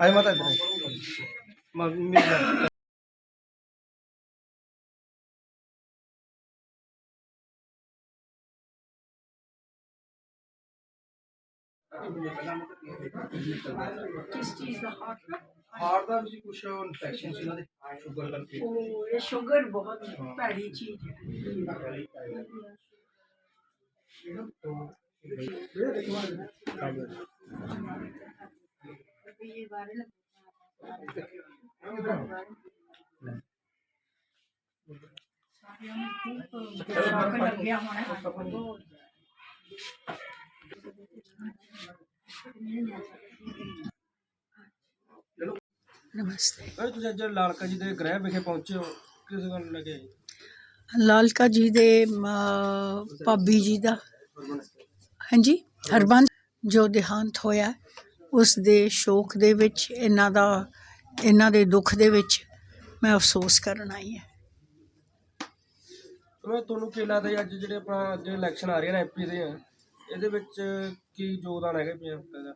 ਆਈ ਮਾਤਾ ਇਧਰ। ਮੰਮੀ ਦਾ ਕਿਸ ਚੀਜ਼ ਦਾ ਹਾਰਟ ਦਾ? ਹਾਰਟ ਦਾ ਵੀ ਕੁਝ ਇਨਫੈਕਸ਼ਨ ਸੀ ਉਹਨਾਂ ਦੇ ਸ਼ੂਗਰ ਕਰਕੇ। ਉਹ ਇਹ ਸ਼ੂਗਰ ਬਹੁਤ ਭੈੜੀ ਚੀਜ਼ ਹੈ। ਲੱਗਿਆ ਹੋਣਾ ਨਮਸਤੇ। ਓਏ ਤੁਸੀਂ ਅੱਜ ਲਾਲਕਾ ਜੀ ਦੇ ਗ੍ਰਹਿ ਵਿਖੇ ਪਹੁੰਚੇ ਹੋ। ਕਿਸ ਗੱਲ ਨੂੰ ਲੈ ਕੇ ਆਏ? ਲਾਲਕਾ ਜੀ ਦੇ ਅਮ, ਭਾਬੀ ਜੀ ਦਾ। ਹਾਂਜੀ ਹਰਬੰਸ ਜੋ ਦੇਹਾਂਤ ਹੋਇਆ। ਉਸ ਦੇ ਸ਼ੋਕ ਦੇ ਵਿੱਚ ਇਹਨਾਂ ਦਾ ਇਹਨਾਂ ਦੇ ਦੁੱਖ ਦੇ ਵਿੱਚ ਮੈਂ ਅਫਸੋਸ ਕਰਨ ਆਈ ਹਾਂ। ਮੈਂ ਤੁਹਾਨੂੰ ਕੀ ਲੱਗਦਾ ਜੀ ਅੱਜ ਜਿਹੜੇ ਆਪਣਾ ਅੱਗੇ ਇਲੈਕਸ਼ਨ ਆ ਰਹੇ ਨੇ ਐਮਪੀ ਦੇ ਇਹਦੇ ਵਿੱਚ ਕੀ ਯੋਗਦਾਨ ਹੈਗਾ ਪੰਜਾਬ ਦਾ?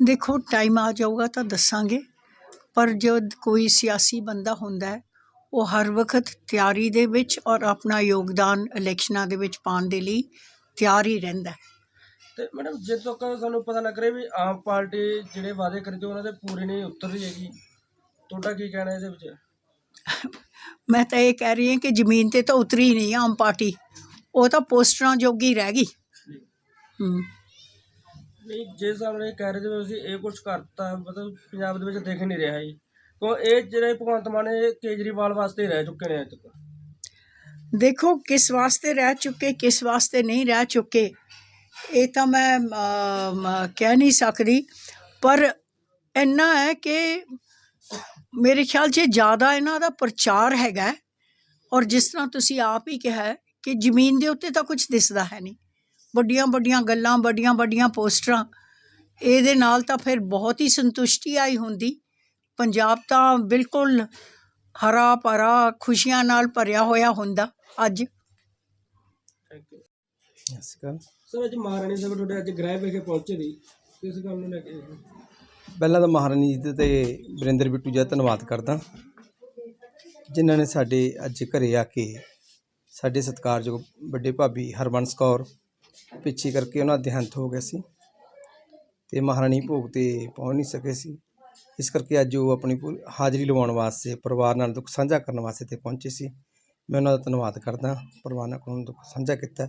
ਦੇਖੋ ਟਾਈਮ ਆ ਜਾਊਗਾ ਤਾਂ ਦੱਸਾਂਗੇ ਪਰ ਜਦ ਕੋਈ ਸਿਆਸੀ ਬੰਦਾ ਹੁੰਦਾ ਹੈ ਉਹ ਹਰ ਵਕਤ ਤਿਆਰੀ ਦੇ ਵਿੱਚ ਔਰ ਆਪਣਾ ਯੋਗਦਾਨ ਇਲੈਕਸ਼ਨਾਂ ਦੇ ਵਿੱਚ ਪਾਉਣ ਦੇ ਲਈ ਤਿਆਰ ਹੀ ਰਹਿੰਦਾ ਹੈ। ਤੇ ਮੈਡਮ ਜੇ ਤੱਕ ਸਾਨੂੰ ਪਤਾ ਲੱਗ ਰਿਹਾ ਵੀ ਆਮ ਪਾਰਟੀ ਜਿਹੜੇ ਵਾਅਦੇ ਕਰਦੇ ਉਹਨਾਂ ਦੇ ਪੂਰੇ ਨਹੀਂ ਉਤਰ ਰਹੀ ਹੈਗੀ। ਤੁਹਾਡਾ ਕੀ ਕਹਿਣਾ ਇਹਦੇ ਵਿੱਚ? ਮੈਂ ਤਾਂ ਇਹ ਕਹਿ ਰਹੀ ਹਾਂ ਕਿ ਜ਼ਮੀਨ ਤੇ ਤਾਂ ਉਤਰੀ ਨਹੀਂ ਆਮ ਪਾਰਟੀ। ਉਹ ਤਾਂ ਪੋਸਟਰਾਂ ਜੋਗੀ ਰਹਿ ਗਈ। ਹੂੰ। ਨਹੀਂ ਜੇ ਸਾਹਮਣੇ ਕਹਿ ਰਹੇ ਜਿਵੇਂ ਅਸੀਂ ਇਹ ਕੁਝ ਕਰਤਾ ਮਤਲਬ ਪੰਜਾਬ ਦੇ ਵਿੱਚ ਦਿਖ ਨਹੀਂ ਰਿਹਾ ਜੀ। ਕਿਉਂ ਇਹ ਜਿਹੜੇ ਭਗਵੰਤ ਮਾਨ ਇਹ ਕੇਜਰੀਵਾਲ ਵਾਸਤੇ ਹੀ ਰਹਿ ਚੁੱਕੇ ਨੇ ਅੱਜ ਤੱਕ। ਦੇਖੋ ਕਿਸ ਵਾਸਤੇ ਰਹਿ ਚੁੱਕੇ ਕਿਸ ਵਾਸਤੇ ਨਹੀਂ ਰਹਿ ਚੁੱਕੇ ਇਹ ਤਾਂ ਮੈਂ ਕਹਿ ਨਹੀਂ ਸਕਦੀ ਪਰ ਇੰਨਾ ਹੈ ਕਿ ਮੇਰੇ ਖਿਆਲ 'ਚ ਜ਼ਿਆਦਾ ਇਹਨਾਂ ਦਾ ਪ੍ਰਚਾਰ ਹੈਗਾ। ਔਰ ਜਿਸ ਤਰ੍ਹਾਂ ਤੁਸੀਂ ਆਪ ਹੀ ਕਿਹਾ ਕਿ ਜ਼ਮੀਨ ਦੇ ਉੱਤੇ ਤਾਂ ਕੁਝ ਦਿਸਦਾ ਹੈ ਨਹੀਂ। ਵੱਡੀਆਂ ਵੱਡੀਆਂ ਗੱਲਾਂ ਵੱਡੀਆਂ ਵੱਡੀਆਂ ਪੋਸਟਰਾਂ ਇਹਦੇ ਨਾਲ ਤਾਂ ਫਿਰ ਬਹੁਤ ਹੀ ਸੰਤੁਸ਼ਟੀ ਆਈ ਹੁੰਦੀ। ਪੰਜਾਬ ਤਾਂ ਬਿਲਕੁਲ ਹਰਾ ਭਰਾ ਖੁਸ਼ੀਆਂ ਨਾਲ ਭਰਿਆ ਹੋਇਆ ਹੁੰਦਾ ਅੱਜ। ਥੈਂਕ ਯੂ ਸਰ, ਅੱਜ ਮਹਾਰਾਣੀ ਸਾਹਿਬ ਤੁਹਾਡੇ ਅੱਜ ਗ੍ਰਹਿ ਵਿਖੇ ਪਹੁੰਚੇ ਦੀ ਕਿਸ ਗੱਲ ਨੂੰ ਲੈ ਕੇ? ਆਏ? ਪਹਿਲਾਂ ਤਾਂ ਮਹਾਰਾਣੀ ਜੀ ਤੇ ਵਰਿੰਦਰ ਬਿੱਟੂ ਜੀ ਦਾ ਧੰਨਵਾਦ ਕਰਦਾ। ਜਿਨ੍ਹਾਂ ਨੇ ਸਾਡੇ ਅੱਜ ਘਰੇ ਆ ਕੇ ਸਾਡੇ ਸਤਿਕਾਰਯੋਗ ਵੱਡੇ ਭਾਬੀ ਹਰਬੰਸ ਕੌਰ ਪਿੱਛੇ ਕਰਕੇ ਉਹਨਾਂ ਦਾ ਦੇਹਾਂਤ ਹੋ ਗਿਆ ਸੀ ਤੇ ਮਹਾਰਾਣੀ ਭੋਗ ਤੇ ਪਹੁੰਚ ਨਹੀਂ ਸਕੇ ਸੀ। ਇਸ ਕਰਕੇ ਅੱਜ ਉਹ ਆਪਣੀ ਪੂਰੀ ਹਾਜ਼ਰੀ ਲਵਾਉਣ ਵਾਸਤੇ, ਪਰਿਵਾਰ ਨਾਲ ਦੁੱਖ ਸਾਂਝਾ ਕਰਨ ਵਾਸਤੇ ਤੇ ਪਹੁੰਚੇ ਸੀ। ਮੈਂ ਉਹਨਾਂ ਦਾ ਧੰਨਵਾਦ ਕਰਦਾ। ਪਰਿਵਾਰ ਨਾਲ ਉਹਨਾਂ ਨੂੰ ਦੁੱਖ ਸਾਂਝਾ ਕੀਤਾ।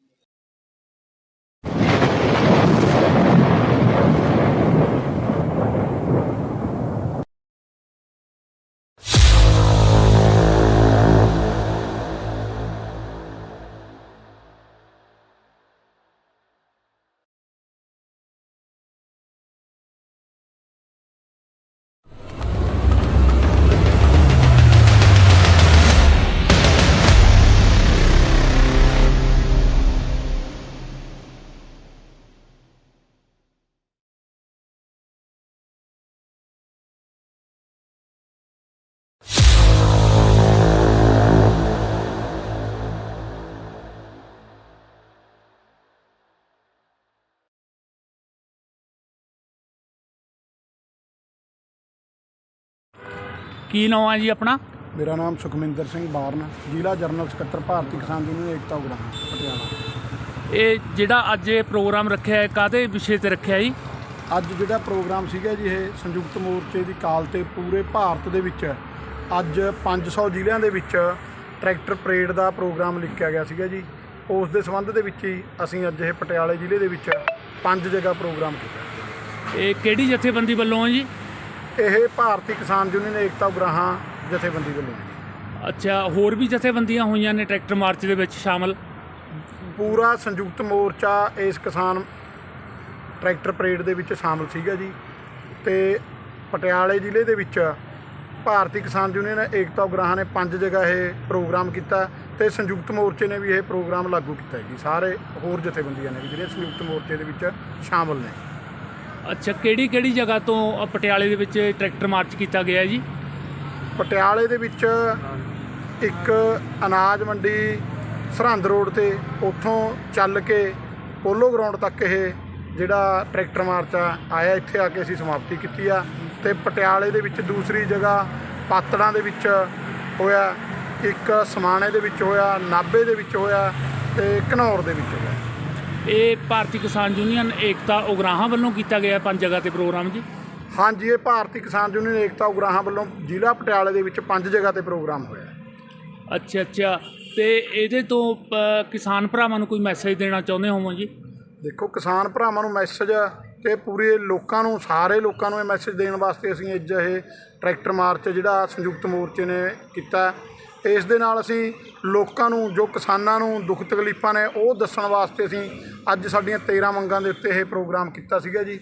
ਕੀ ਨਾਮ ਹੈ ਜੀ ਆਪਣਾ? ਮੇਰਾ ਨਾਮ ਸੁਖਮਿੰਦਰ ਸਿੰਘ ਬਾਰਨ ਜ਼ਿਲ੍ਹਾ ਜਰਨਲ ਸਕੱਤਰ ਭਾਰਤੀ ਕਿਸਾਨ ਯੂਨੀਅਨ ਏਕਤਾ ਉਗਰਾਹਾਂ ਪਟਿਆਲਾ। ਇਹ ਜਿਹੜਾ ਅੱਜ ਇਹ ਪ੍ਰੋਗਰਾਮ ਰੱਖਿਆ ਹੈ ਕਾਦੇ ਵਿਸ਼ੇ ਤੇ ਰੱਖਿਆ ਜੀ? ਅੱਜ ਜਿਹੜਾ ਪ੍ਰੋਗਰਾਮ ਸੀਗਾ ਜੀ ਇਹ ਸੰਯੁਕਤ ਮੋਰਚੇ ਦੀ ਕਾਲ ਤੇ ਪੂਰੇ ਭਾਰਤ ਦੇ ਵਿੱਚ ਅੱਜ 500 ਜ਼ਿਲ੍ਹਿਆਂ ਦੇ ਵਿੱਚ ਟਰੈਕਟਰ ਪਰੇਡ ਦਾ ਪ੍ਰੋਗਰਾਮ ਲਿਖਿਆ ਗਿਆ ਸੀਗਾ ਜੀ। ਉਸ ਦੇ ਸੰਬੰਧ ਦੇ ਵਿੱਚ ਹੀ ਅਸੀਂ ਅੱਜ ਇਹ ਪਟਿਆਲੇ ਜ਼ਿਲ੍ਹੇ ਦੇ ਵਿੱਚ ਪੰਜ ਜਗ੍ਹਾ ਪ੍ਰੋਗਰਾਮ ਕੀਤਾ। ਇਹ ਕਿਹੜੀ ਜਥੇਬੰਦੀ ਵੱਲੋਂ ਹੈ ਜੀ? ਇਹ ਭਾਰਤੀ ਕਿਸਾਨ ਯੂਨੀਅਨ ਏਕਤਾ ਉਗਰਾਹਾਂ ਜਥੇਬੰਦੀ ਵੱਲੋਂ ਹੈ। ਅੱਛਾ ਹੋਰ ਵੀ ਜਥੇਬੰਦੀਆਂ ਹੋਈਆਂ ਨੇ ਟਰੈਕਟਰ ਮਾਰਚ ਦੇ ਵਿੱਚ ਸ਼ਾਮਲ? ਪੂਰਾ ਸੰਯੁਕਤ ਮੋਰਚਾ ਇਸ ਕਿਸਾਨ ਟਰੈਕਟਰ ਪਰੇਡ ਦੇ ਵਿੱਚ ਸ਼ਾਮਲ ਸੀਗਾ ਜੀ ਤੇ ਪਟਿਆਲੇ ਜ਼ਿਲ੍ਹੇ ਦੇ ਵਿੱਚ ਭਾਰਤੀ ਕਿਸਾਨ ਯੂਨੀਅਨ ਏਕਤਾ ਉਗਰਾਹਾਂ ਨੇ ਪੰਜ ਜਗ੍ਹਾ ਇਹ ਪ੍ਰੋਗਰਾਮ ਕੀਤਾ ਤੇ ਸੰਯੁਕਤ ਮੋਰਚੇ ਨੇ ਵੀ ਇਹ ਪ੍ਰੋਗਰਾਮ ਲਾਗੂ ਕੀਤਾ ਜੀ। ਸਾਰੇ ਹੋਰ ਜਥੇਬੰਦੀਆਂ ਨੇ ਵੀ ਜਿਹੜੀਆਂ ਸੰਯੁਕਤ ਮੋਰਚੇ ਦੇ ਵਿੱਚ ਸ਼ਾਮਲ ਨੇ। ਅੱਛਾ ਕਿਹੜੀ ਕਿਹੜੀ ਜਗ੍ਹਾ ਤੋਂ ਅ, ਪਟਿਆਲੇ ਦੇ ਵਿੱਚ ਟਰੈਕਟਰ ਮਾਰਚ ਕੀਤਾ ਗਿਆ ਜੀ? ਪਟਿਆਲੇ ਦੇ ਵਿੱਚ ਇੱਕ ਅਨਾਜ ਮੰਡੀ ਸਰਹੰਦ ਰੋਡ ਤੇ ਉੱਥੋਂ ਚੱਲ ਕੇ ਪੋਲੋ ਗਰਾਊਂਡ ਤੱਕ ਇਹ ਜਿਹੜਾ ਟਰੈਕਟਰ ਮਾਰਚ ਆ ਆਇਆ ਇੱਥੇ ਆ ਕੇ ਅਸੀਂ ਸਮਾਪਤੀ ਕੀਤੀ ਆ ਤੇ ਪਟਿਆਲੇ ਦੇ ਵਿੱਚ ਦੂਸਰੀ ਜਗ੍ਹਾ ਪਾਤੜਾਂ ਦੇ ਵਿੱਚ ਹੋਇਆ ਇੱਕ ਸਮਾਣੇ ਦੇ ਵਿੱਚ ਹੋਇਆ ਨਾਭੇ ਦੇ ਵਿੱਚ ਹੋਇਆ ਤੇ ਘਨੌਰ ਦੇ ਵਿੱਚ ਹੋਇਆ। ਇਹ ਭਾਰਤੀ ਕਿਸਾਨ ਯੂਨੀਅਨ ਏਕਤਾ ਉਗਰਾਹਾਂ ਵੱਲੋਂ ਕੀਤਾ ਗਿਆ ਪੰਜ ਜਗ੍ਹਾ ਤੇ ਪ੍ਰੋਗਰਾਮ ਜੀ? ਹਾਂਜੀ ਇਹ ਭਾਰਤੀ ਕਿਸਾਨ ਯੂਨੀਅਨ ਏਕਤਾ ਉਗਰਾਹਾਂ ਵੱਲੋਂ ਜ਼ਿਲ੍ਹਾ ਪਟਿਆਲੇ ਦੇ ਵਿੱਚ ਪੰਜ ਜਗ੍ਹਾ ਤੇ ਪ੍ਰੋਗਰਾਮ ਹੋਇਆ। ਅੱਛਾ ਅੱਛਾ। ਤੇ ਇਹਦੇ ਤੋਂ ਕਿਸਾਨ ਭਰਾਵਾਂ ਨੂੰ ਕੋਈ ਮੈਸੇਜ ਦੇਣਾ ਚਾਹੁੰਦੇ ਹੋਵੋ ਜੀ? ਦੇਖੋ ਕਿਸਾਨ ਭਰਾਵਾਂ ਨੂੰ ਮੈਸੇਜ ਤੇ ਪੂਰੇ ਲੋਕਾਂ ਨੂੰ ਸਾਰੇ ਲੋਕਾਂ ਨੂੰ ਇਹ ਮੈਸੇਜ ਦੇਣ ਵਾਸਤੇ ਅਸੀਂ ਅੱਜ ਇਹ ਟਰੈਕਟਰ ਮਾਰਚ ਜਿਹੜਾ ਸੰਯੁਕਤ ਮੋਰਚੇ ਨੇ ਕੀਤਾ। ਇਸ ਦੇ ਨਾਲ ਅਸੀਂ ਲੋਕਾਂ ਨੂੰ ਜੋ ਕਿਸਾਨਾਂ ਨੂੰ ਦੁੱਖ ਤਕਲੀਫਾਂ ਨੇ ਉਹ ਦੱਸਣ ਵਾਸਤੇ ਅਸੀਂ ਅੱਜ ਸਾਡੀਆਂ 13 ਮੰਗਾਂ ਦੇ ਉੱਤੇ ਇਹ ਪ੍ਰੋਗਰਾਮ ਕੀਤਾ ਸੀਗਾ ਜੀ।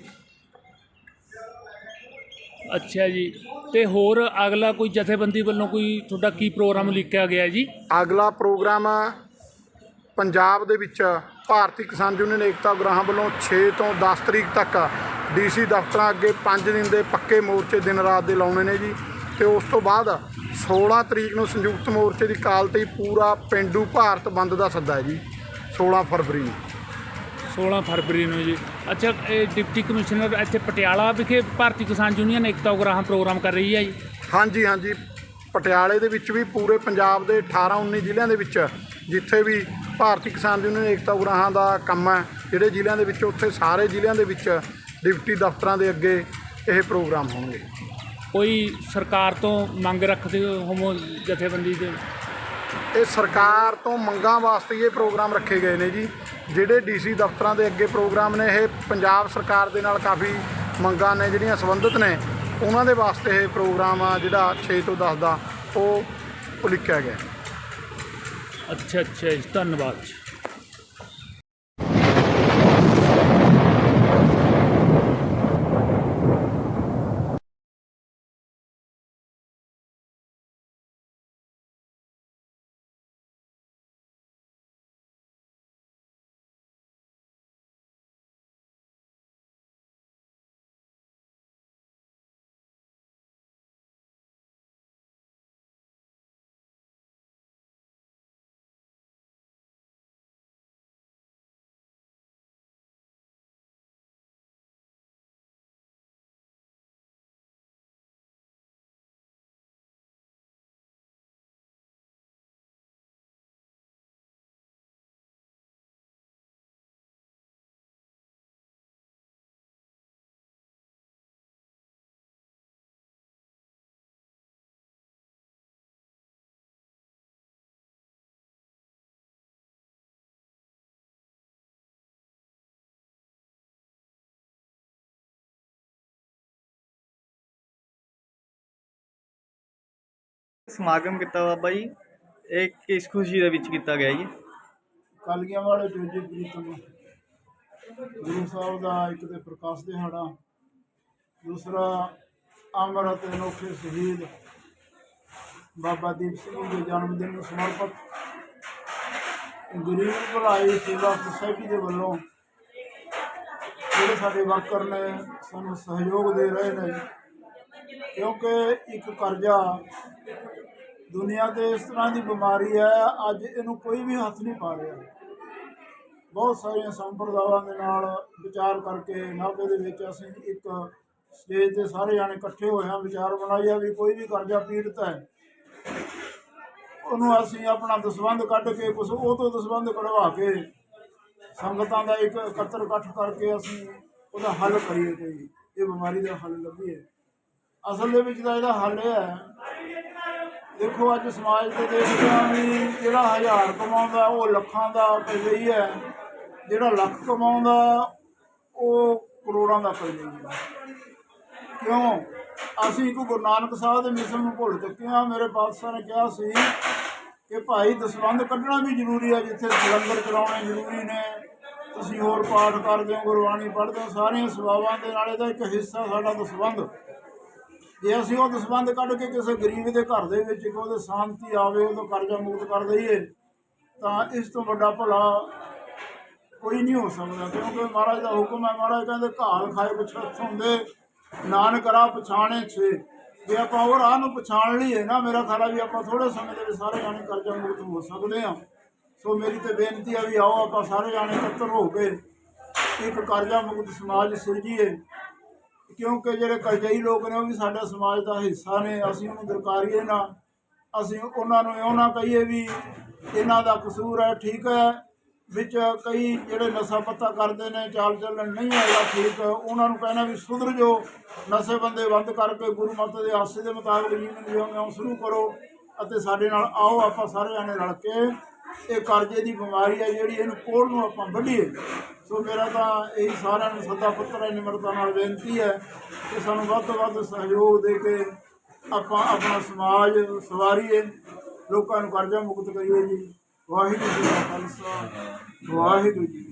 ਅੱਛਾ ਜੀ। ਤੇ ਹੋਰ ਅਗਲਾ ਕੋਈ ਜਥੇਬੰਦੀ ਵੱਲੋਂ ਕੋਈ ਤੁਹਾਡਾ ਕੀ ਪ੍ਰੋਗਰਾਮ ਲਿਖਿਆ ਗਿਆ ਜੀ? ਅਗਲਾ ਪ੍ਰੋਗਰਾਮ ਪੰਜਾਬ ਦੇ ਵਿੱਚ ਭਾਰਤੀ ਕਿਸਾਨ ਯੂਨੀਅਨ ਏਕਤਾ ਉਗਰਾਹਾਂ ਵੱਲੋਂ 6 ਤੋਂ 10 ਤਰੀਕ ਤੱਕ ਡੀਸੀ ਦਫ਼ਤਰਾਂ ਅੱਗੇ 5 ਦਿਨ ਦੇ ਪੱਕੇ ਮੋਰਚੇ ਦਿਨ ਰਾਤ ਦੇ ਲਾਉਣੇ ਨੇ ਜੀ। ਤੇ ਉਸ ਤੋਂ ਬਾਅਦ 16 ਤਰੀਕ ਨੂੰ ਸੰਯੁਕਤ ਮੋਰਚੇ ਦੀ ਕਾਲ ਤੇ ਹੀ ਪੂਰਾ ਪਿੰਡੂ ਭਾਰਤ ਬੰਦ ਦਾ ਸੱਦਾ ਹੈ ਜੀ 16 ਫਰਵਰੀ ਨੂੰ। 16 ਫਰਵਰੀ ਨੂੰ ਜੀ। ਅੱਛਾ ਇਹ ਡਿਪਟੀ ਕਮਿਸ਼ਨਰ ਇੱਥੇ ਪਟਿਆਲਾ ਵਿਖੇ ਭਾਰਤੀ ਕਿਸਾਨ ਯੂਨੀਅਨ ਏਕਤਾ ਉਗਰਾਹਾਂ ਪ੍ਰੋਗਰਾਮ ਕਰ ਰਹੀ ਹੈ ਜੀ? ਹਾਂਜੀ ਹਾਂਜੀ। ਪਟਿਆਲੇ ਦੇ ਵਿੱਚ ਵੀ ਪੂਰੇ ਪੰਜਾਬ ਦੇ 18 19 ਜ਼ਿਲ੍ਹਿਆਂ ਦੇ ਵਿੱਚ ਜਿੱਥੇ ਵੀ ਭਾਰਤੀ ਕਿਸਾਨ ਯੂਨੀਅਨ ਏਕਤਾ ਉਗਰਾਹਾਂ ਦਾ ਕੰਮ ਹੈ ਜਿਹੜੇ ਜ਼ਿਲ੍ਹਿਆਂ ਦੇ ਵਿੱਚ ਉੱਥੇ ਸਾਰੇ ਜ਼ਿਲ੍ਹਿਆਂ ਦੇ ਵਿੱਚ ਡਿਪਟੀ ਦਫ਼ਤਰਾਂ ਦੇ ਅੱਗੇ ਇਹ ਪ੍ਰੋਗਰਾਮ ਹੋਣਗੇ। ਕੋਈ ਸਰਕਾਰ ਤੋਂ ਮੰਗ ਰੱਖਦੇ ਹੋਵੋ ਜਥੇਬੰਦੀ ਦੇ? ਇਹ ਸਰਕਾਰ ਤੋਂ ਮੰਗਾਂ ਵਾਸਤੇ ਹੀ ਇਹ ਪ੍ਰੋਗਰਾਮ ਰੱਖੇ ਗਏ ਨੇ ਜੀ। ਜਿਹੜੇ ਡੀਸੀ ਦਫ਼ਤਰਾਂ ਦੇ ਅੱਗੇ ਪ੍ਰੋਗਰਾਮ ਨੇ ਇਹ ਪੰਜਾਬ ਸਰਕਾਰ ਦੇ ਨਾਲ ਕਾਫੀ ਮੰਗਾਂ ਨੇ ਜਿਹੜੀਆਂ ਸੰਬੰਧਿਤ ਨੇ ਉਹਨਾਂ ਦੇ ਵਾਸਤੇ ਇਹ ਪ੍ਰੋਗਰਾਮ ਆ ਜਿਹੜਾ 6 ਤੋਂ 10 ਦਾ ਉਹ ਉਲੀਕਿਆ ਗਿਆ। ਅੱਛਾ ਅੱਛਾ ਜੀ ਧੰਨਵਾਦ ਸਮਾਗਮ ਕੀਤਾ ਬਾਬਾ ਜੀ ਇਹ ਕਿਸ ਖੁਸ਼ੀ ਦੇ ਵਿੱਚ ਕੀਤਾ ਗਿਆ ਜੀ? ਕਲਗੀਆਂ ਵਾਲੇ ਜੋਜੀ ਪ੍ਰੀਤਮ ਗੁਰੂ ਸਾਹਿਬ ਦਾ ਇੱਕ ਤੇ ਪ੍ਰਕਾਸ਼ ਦਿਹਾੜਾ। ਦੂਸਰਾ ਅਮਰ ਅਤੇ ਅਨੋਖੇ ਸ਼ਹੀਦ ਬਾਬਾ ਦੀਪ ਸਿੰਘ ਦੇ ਜਨਮ ਦਿਨ ਨੂੰ ਸਮਰਪਿਤ। ਗਰੀਬ ਭਲਾਈ ਸੇਵਾ ਸੁਸਾਇਟੀ ਦੇ ਵੱਲੋਂ ਜਿਹੜੇ ਸਾਡੇ ਵਰਕਰ ਨੇ, ਸਾਨੂੰ ਸਹਿਯੋਗ ਦੇ ਰਹੇ ਨੇ, ਕਿਉਂਕਿ ਇੱਕ ਕਰਜ਼ਾ ਦੁਨੀਆ ਤੇ ਇਸ ਤਰ੍ਹਾਂ ਦੀ ਬਿਮਾਰੀ ਹੈ, ਅੱਜ ਇਹਨੂੰ ਕੋਈ ਵੀ ਹੱਥ ਨਹੀਂ ਪਾ ਰਿਹਾ। ਬਹੁਤ ਸਾਰੀਆਂ ਸੰਪਰਦਾਵਾਂ ਦੇ ਨਾਲ ਵਿਚਾਰ ਕਰਕੇ ਨਾਭੇ ਦੇ ਵਿੱਚ ਅਸੀਂ ਇੱਕ ਸਟੇਜ ਤੇ ਸਾਰੇ ਜਾਣੇ ਇਕੱਠੇ ਹੋਏ ਹਾਂ, ਵਿਚਾਰ ਬਣਾਇਆ ਵੀ ਕੋਈ ਵੀ ਕਰਜ਼ਾ ਪੀੜਤ ਹੈ, ਉਹਨੂੰ ਅਸੀਂ ਆਪਣਾ ਦਸਵੰਧ ਕੱਢ ਕੇ ਕੁਛ ਉਹ ਤੋਂ ਦਸਵੰਧ ਕਢਵਾ ਕੇ ਸੰਗਤਾਂ ਦਾ ਇੱਕ ਇਕੱਤਰ ਇਕੱਠ ਕਰਕੇ ਅਸੀਂ ਉਹਦਾ ਹੱਲ ਕਰੀਏ ਕੋਈ, ਇਹ ਬਿਮਾਰੀ ਦਾ ਹੱਲ ਲੱਭੀਏ। ਅਸਲ ਦੇ ਵਿੱਚ ਤਾਂ ਇਹਦਾ ਹੱਲ ਇਹ ਹੈ ਦੇਖੋ ਅੱਜ ਸਮਾਜ ਤੇ ਦੇਖਦੇ ਹਾਂ ਵੀ ਜਿਹੜਾ ਹਜ਼ਾਰ ਕਮਾਉਂਦਾ, ਉਹ ਲੱਖਾਂ ਦਾ ਕਰਜ਼ਈ ਹੈ। ਜਿਹੜਾ ਲੱਖ ਕਮਾਉਂਦਾ, ਉਹ ਕਰੋੜਾਂ ਦਾ ਕਰਜ਼ਈ ਹੈ। ਕਿਉਂ? ਅਸੀਂ ਕੋ ਗੁਰੂ ਨਾਨਕ ਸਾਹਿਬ ਦੇ ਮਿਸ਼ਨ ਨੂੰ ਭੁੱਲ ਚੁੱਕੇ ਹਾਂ। ਮੇਰੇ ਪਾਤਸ਼ਾਹ ਨੇ ਕਿਹਾ ਸੀ ਕਿ ਭਾਈ ਦਸਵੰਧ ਕੱਢਣਾ ਵੀ ਜ਼ਰੂਰੀ ਹੈ, ਜਿੱਥੇ ਜਲੰਧਰ ਚਲਾਉਣੇ ਜ਼ਰੂਰੀ ਨੇ। ਤੁਸੀਂ ਹੋਰ ਪਾਠ ਕਰਦੇ ਹੋ, ਗੁਰਬਾਣੀ ਪੜ੍ਹਦੇ ਹੋ, ਸਾਰੀਆਂ ਸੇਵਾਵਾਂ ਦੇ ਨਾਲ ਇਹਦਾ ਇੱਕ ਹਿੱਸਾ ਸਾਡਾ ਦਸਵੰਧ। ਜੇ ਅਸੀਂ ਉਹ ਦਸਵੰਧ ਕੱਢ ਕੇ ਕਿਸੇ ਗਰੀਬ ਦੇ ਘਰ ਦੇ ਵਿੱਚ ਉਹਦੇ ਸ਼ਾਂਤੀ ਆਵੇ ਉਹਦਾ ਕਰਜ਼ਾ ਮੁਕਤ ਕਰ ਦਈਏ, ਤਾਂ ਇਸ ਤੋਂ ਵੱਡਾ ਭਲਾ ਕੋਈ ਨਹੀਂ ਹੋ ਸਕਦਾ। ਕਿਉਂਕਿ ਮਹਾਰਾਜ ਦਾ ਹੁਕਮ ਹੈ, ਮਹਾਰਾਜ ਕਹਿੰਦੇ, ਘਾਲ ਖਾਏ ਪਛਾਤ ਹੁੰਦੇ ਨਾਨਕ ਰਾਹ ਪਛਾਣੇ ਛੇ। ਜੇ ਆਪਾਂ ਉਹ ਰਾਹ ਨੂੰ ਪਛਾਣ ਲਈਏ ਨਾ, ਮੇਰਾ ਖਿਆਲ ਆ ਵੀ ਆਪਾਂ ਥੋੜੇ ਸਮੇਂ ਦੇ ਵਿੱਚ ਸਾਰੇ ਜਾਣੇ ਕਰਜ਼ਾ ਮੁਕਤ ਹੋ ਸਕਦੇ ਹਾਂ। ਸੋ ਮੇਰੀ ਤੇ ਬੇਨਤੀ ਆ ਵੀ ਆਓ, ਆਪਾਂ ਸਾਰੇ ਜਾਣੇ ਇਕੱਤਰ ਹੋ ਕੇ ਇੱਕ ਕਰਜ਼ਾ ਮੁਕਤ ਸਮਾਜ ਸਿਰਜੀਏ। ਕਿਉਂਕਿ ਜਿਹੜੇ ਕਰਜ਼ਈ ਲੋਕ ਨੇ ਉਹ ਵੀ ਸਾਡਾ ਸਮਾਜ ਦਾ ਹਿੱਸਾ ਨੇ, ਅਸੀਂ ਉਹਨੂੰ ਦਰਕਾਰੀਏ ਨਾ। ਅਸੀਂ ਉਹਨਾਂ ਨੂੰ ਇਉਂ ਨਾ ਕਹੀਏ ਵੀ ਇਹਨਾਂ ਦਾ ਕਸੂਰ ਹੈ, ਠੀਕ ਹੈ। ਵਿੱਚ ਕਈ ਜਿਹੜੇ ਨਸ਼ਾ ਪੱਤਾ ਕਰਦੇ ਨੇ, ਚਾਲ ਚੱਲਣ ਨਹੀਂ ਆਇਆ ਠੀਕ, ਉਹਨਾਂ ਨੂੰ ਕਹਿਣਾ ਵੀ ਸੁਧਰ ਜੋ ਨਸ਼ੇ ਬੰਦੇ ਬੰਦ ਕਰਕੇ ਗੁਰੂ ਮਾਤਾ ਦੇ ਆਸੇ ਦੇ ਮੁਤਾਬਕ ਜੀਵਨ ਜਿਉਣਾ ਸ਼ੁਰੂ ਕਰੋ ਅਤੇ ਸਾਡੇ ਨਾਲ ਆਓ, ਆਪਾਂ ਸਾਰੇ ਜਾਣੇ ਰਲ ਕੇ ਇਹ ਕਰਜ਼ੇ ਦੀ ਬਿਮਾਰੀ ਹੈ ਜਿਹੜੀ ਇਹਨੂੰ ਕੋਲ ਨੂੰ ਆਪਾਂ ਵੱਢੀਏ ਸੋ ਮੇਰਾ ਤਾਂ ਇਹੀ ਸਾਰਿਆਂ ਨੂੰ ਸੱਦਾ ਪੁੱਤਰ ਹੈ ਨਿਮਰਤਾ ਨਾਲ ਬੇਨਤੀ ਹੈ ਕਿ ਸਾਨੂੰ ਵੱਧ ਤੋਂ ਵੱਧ ਸਹਿਯੋਗ ਦੇ ਕੇ ਆਪਾਂ ਆਪਣਾ ਸਮਾਜ ਸਵਾਰੀਏ। ਲੋਕਾਂ ਨੂੰ ਕਰਜ਼ਾ ਮੁਕਤ ਕਰੀਏ ਜੀ। ਵਾਹਿਗੁਰੂ ਜੀ ਕਾ ਖਾਲਸਾ। ਵਾਹਿਗੁਰੂ ਜੀ